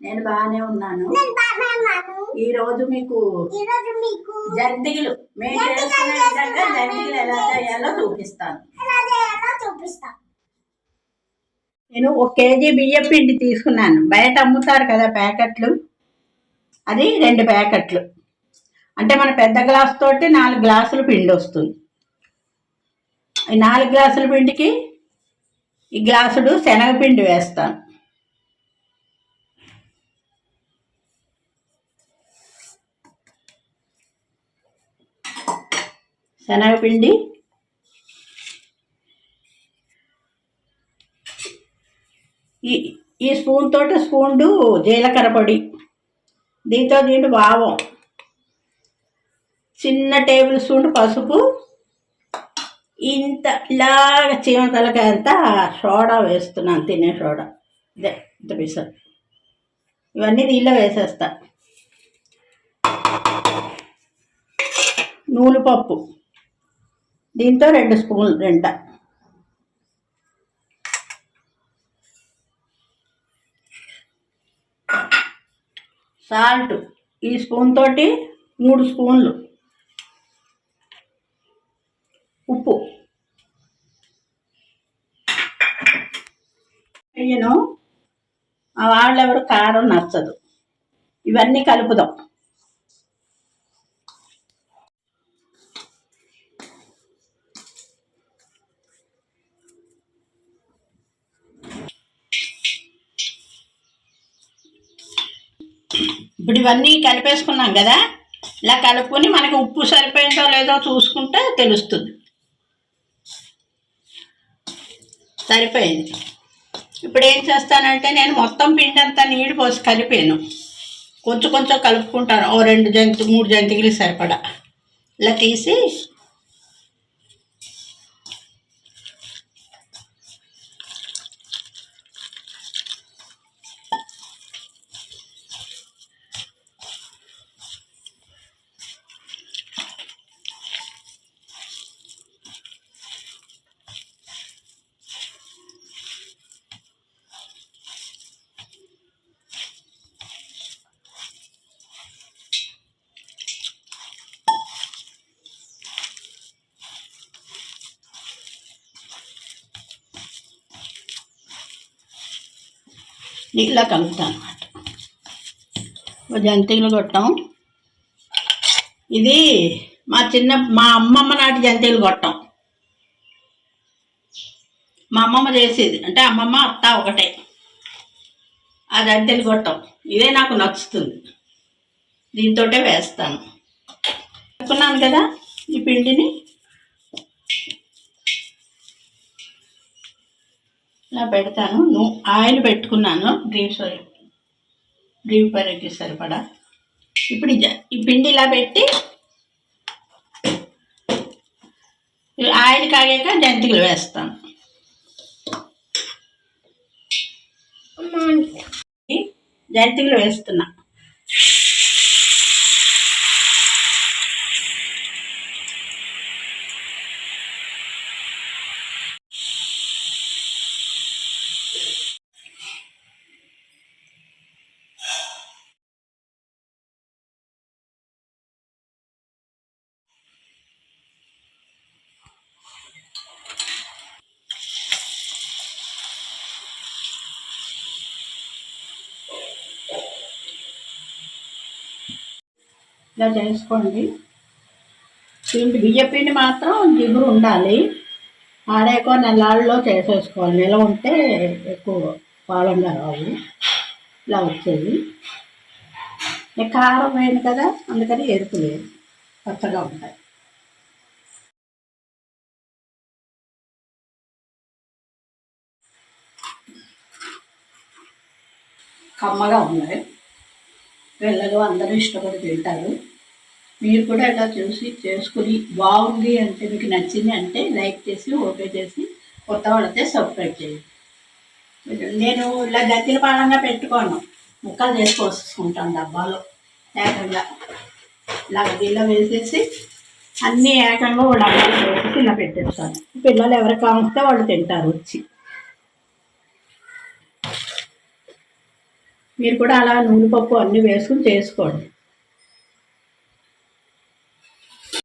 నేను బాగానే ఉన్నాను. నేను బాగా ఉన్నాను. ఈ రోజు మీకు ఈరోజు మీకు జంతికలు మేము చేసుకునే విధంగా జంతికలు ఎలా చేయాలో చూపిస్తాను. నేను ఒక కేజీ బియ్యం పిండి తీసుకున్నాను. బయట అమ్ముతారు కదా ప్యాకెట్లు? అది రెండు ప్యాకెట్లు. అంటే మన పెద్ద గ్లాస్ తోటి నాలుగు గ్లాసులు పిండి వస్తుంది. ఈ నాలుగు గ్లాసుల పిండికి ఈ గ్లాసుడు శనగపిండి వేస్తాను. శనగపిండి. ఈ ఈ స్పూన్ తోటి స్పూన్డు జీలకర్ర పొడి. దీంతో దీంట్లో భావం చిన్న టేబుల్ స్పూన్ పసుపు. ఇంత ఇలాగ చీమతలకాయ అంతా సోడా వేస్తున్నాను తినే సోడా. ఇదే ఇంత పిసర్ ఇవన్నీ దీనిలో వేసేస్తా. నూలు పప్పు. దీంతో రెండు స్పూన్లు రెండ. సాల్ట్ ఈ స్పూన్ తోటి మూడు స్పూన్లు. ఉప్పు. వేయను వాళ్ళెవరు కారం నచ్చదు. ఇవన్నీ కలుపుదాం. ఇప్పుడు ఇవన్నీ కలిపేసుకున్నాం కదా ఇలా కలుపుకొని మనకి ఉప్పు సరిపోయిందో లేదో చూసుకుంటే తెలుస్తుంది. సరిపోయింది. ఇప్పుడు ఏం చేస్తానంటే నేను మొత్తం పిండి అంతా నీళ్ళు పోసి కలిపాను. కొంచెం కొంచెం కలుపుకుంటాను. ఓ రెండు జంతు మూడు జంతికలు సరిపడా. ఇలా తీసి ఇలా కలుపుతాను అనమాట జంతికలు కొట్టాం. ఇది మా చిన్న మా అమ్మమ్మ నాటి జంతికలు కొట్టాం. మా అమ్మమ్మ చేసేది అంటే అమ్మమ్మ అత్త ఒకటే. ఆ జంతికలు కొట్టాం. ఇదే నాకు నచ్చుతుంది. దీంతోటే వేస్తాను. అనుకున్నాను కదా ఈ పిండిని? ఇలా పెడతాను. ను- ఆయిల్ పెట్టుకున్నాను. డ్రీప్ సరి డ్రీప్ పరికి సరిపడా. ఇప్పుడు ఈ పిండి ఇలా పెట్టి ఆయిల్ కాగాక జంతికలు వేస్తాను. జంతికలు వేస్తున్నా. ఇలా చేసుకోండి. పిండి బియ్య పిండి మాత్రం జిగురు ఉండాలి. ఆడేకో నెలాళ్ళలో చేసేసుకోవాలి. నెల ఉంటే ఎక్కువ పాలంగా రావు. ఇలా వచ్చేది. కారం వేయను కదా అందుకని ఎరుపు లేదు. పచ్చగా ఉంటాయి. కమ్మగా ఉన్నాయి. పిల్లలు అందరూ ఇష్టపడి తింటారు. మీరు కూడా ఇలా చూసి చేసుకుని బాగుంది అంటే మీకు నచ్చింది అంటే లైక్ చేసి ఓకే చేసి కొత్త వాళ్ళైతే సబ్స్క్రైబ్ చేయండి. నేను ఇలా గతిల పాడంగా పెట్టుకోను. ముక్కలు చేసుకొచ్చుకుంటాను డబ్బాలో. ఏకంగా ఇలా దీనిలో వేసేసి అన్నీ ఏకంగా ఒక డబ్బాలో వేసేసి ఇలా పెట్టేస్తాను. పిల్లలు ఎవరికి కావస్తే వాళ్ళు తింటారు వచ్చి. మీరు కూడా అలా నూనె పప్పు అన్నీ వేసుకుని చేసుకోండి.